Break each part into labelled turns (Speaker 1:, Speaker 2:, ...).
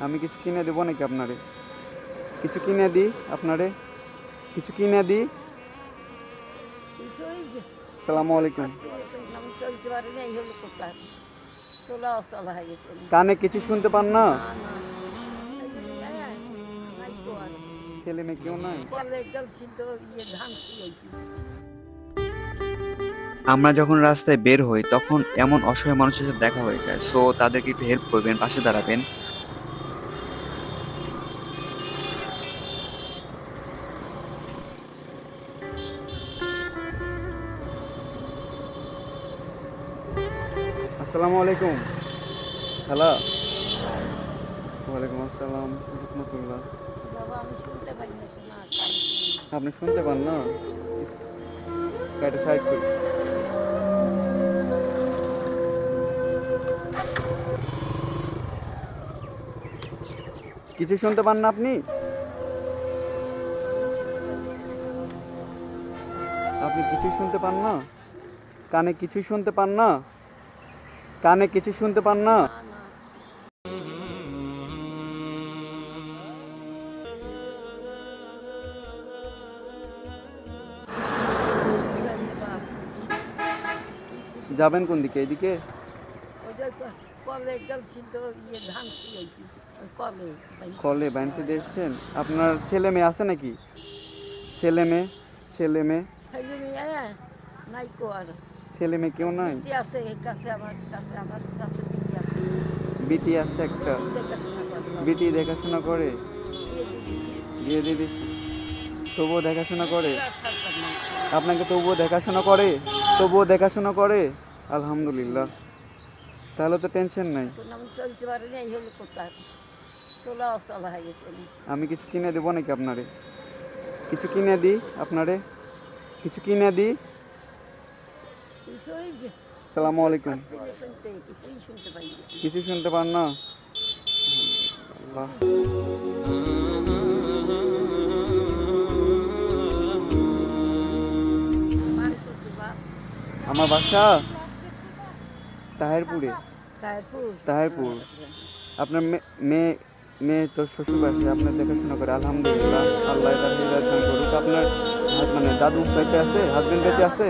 Speaker 1: আমি কিছু কিনে দেবো নাকি আপনারে? কিছু কিনে দিই আপনারে? কিছু কিনে দিই? সালামু আলাইকুম। কানে কিছু শুনতে পান না। ছেলে মেয়ে কেউ নাই?
Speaker 2: আমরা যখন রাস্তায় বের হই, তখন এমন অসহায় মানুষের সাথে দেখা হয়ে যায়। সো তাদেরকে একটু হেল্প করবেন, পাশে দাঁড়াবেন।
Speaker 1: আসসালামু আলাইকুম। হ্যালো ওয়ালাইকুম আসসালাম রহমতুল্লাহ। আপনি শুনতে পান না? গাড়িটা সাইড করি কিছু শুনতে পান না আপনি? আপনি কিছু শুনতে পান না? কানে কিছুই শুনতে পান না? কানে কিছু শুনতে পান না? যাবেন কোন দিকে এদিকে
Speaker 3: ওই যে ক- কলে
Speaker 1: ব্যাংকে দিয়েছেন আপনার ছেলে মেয়ে আছে নাকি? ছেলে মেয়ে ছেলে মেয়ে?
Speaker 3: ছেলে মেয়ে, নাই তো আর।
Speaker 1: ছেলে মেয়ে কেউ নাই?
Speaker 3: বিটি আছে এই কাছে আমার কাছে আমার কাছে বিটি আছে।
Speaker 1: বিটি আছে একটা। বিটি দেখাশোনা করে।
Speaker 3: বিয়ে
Speaker 1: দিয়ে দিচ্ছে তবুও দেখাশোনা করে? আপনাকে তবুও দেখাশোনা করে? তবুও দেখাশোনা করে? আলহামদুলিল্লাহ। তাহলে তো টেনশন নাই।
Speaker 3: আমি চলতে পারি না এই হলো কোথায় চলা অচলা গেছে।
Speaker 1: আমি কিছু কিনে দেবো নাকি আপনারে? কিছু কিনে দিই আপনারে? কিছু কিনে দিই? সালামু আলাইকুম।
Speaker 3: কিছুই শুনতে
Speaker 1: কিছু পান না?
Speaker 3: বাড়ি
Speaker 1: আমার বাসা তাহেরপুরে। তাহেরপুর। আপনার মেয়ে মেয়ে তো শ্বশুর বাসে আপনার দেখাশোনা করে, আলহামদুলিল্লাহ। আল্লাহ তার আপনার মানে দাদু বেঁচে আছে? হাজবেন্ড বেঁচে আছে?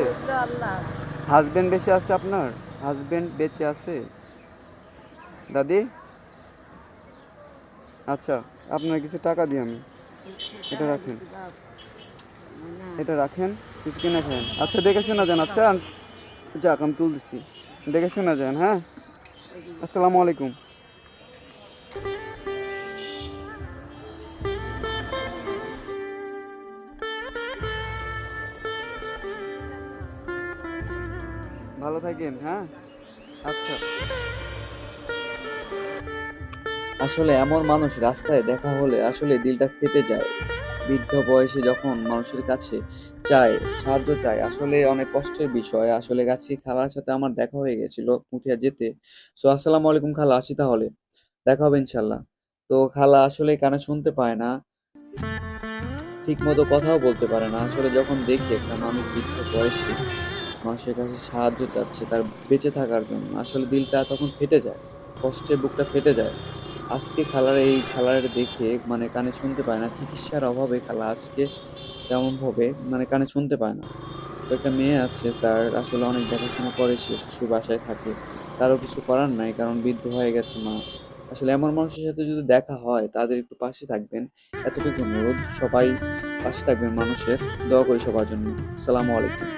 Speaker 1: হাজবেন্ড বেঁচে আছে আপনার? হাজবেন্ড বেঁচে আছে। দাদি? আচ্ছা আপনার কিছু টাকা দিই আমি। এটা রাখেন। এটা রাখেন, কিছু কিনে খান। আচ্ছা দেখে শোনা যান। আচ্ছা যাক, আমি তুলতেছি। দেখে শোনা যান হ্যাঁ? আসসালামু আলাইকুম। ভালো থাকেন হ্যাঁ? আচ্ছা।
Speaker 2: আসলে এমন মানুষ রাস্তায় দেখা হলে আসলে দিলটা ফেটে যায়। বৃদ্ধ বয়সে যখন মানুষের কাছে চায়, সাহায্য চায়, আসলে অনেক কষ্টের বিষয়। আসলে গাছি খালার সাথে আমার দেখা হয়ে গেছিল উঠিয়া যেতে। সো, আসসালামু আলাইকুম খালা আসি তাহলে। দেখা হবে ইনশাল্লাহ তো খালা আসলে কানে শুনতে পায় না। ঠিক মতো কথাও বলতে পারে না। আসলে যখন দেখি একটা মানুষ বৃদ্ধ বয়সে মানুষের কাছে সাহায্য চাচ্ছে তার বেঁচে থাকার জন্য। আসলে দিলটা তখন ফেটে যায়, কষ্টে বুকটা ফেটে যায়। আজকে খালার এই খালার দেখে মানে কানে শুনতে পায় না, চিকিৎসার অভাবে খালা আজকে তেমন ভাবে মানে কানে শুনতে পায় না। তো একটা মেয়ে আছে, তার আসলে অনেক দেখাশোনা করে, সে শ্বশুর বাসায় থাকে। তারও কিছু করার নাই, কারণ বৃদ্ধ হয়ে গেছে মা। আসলে এমন মানুষের সাথে যদি দেখা হয়, তাদের একটু পাশে থাকবেন। এতটুকু অনুরোধ, সবাই পাশে থাকবেন মানুষের। দোয়া করি সবার জন্য। সালামু আলাইকুম।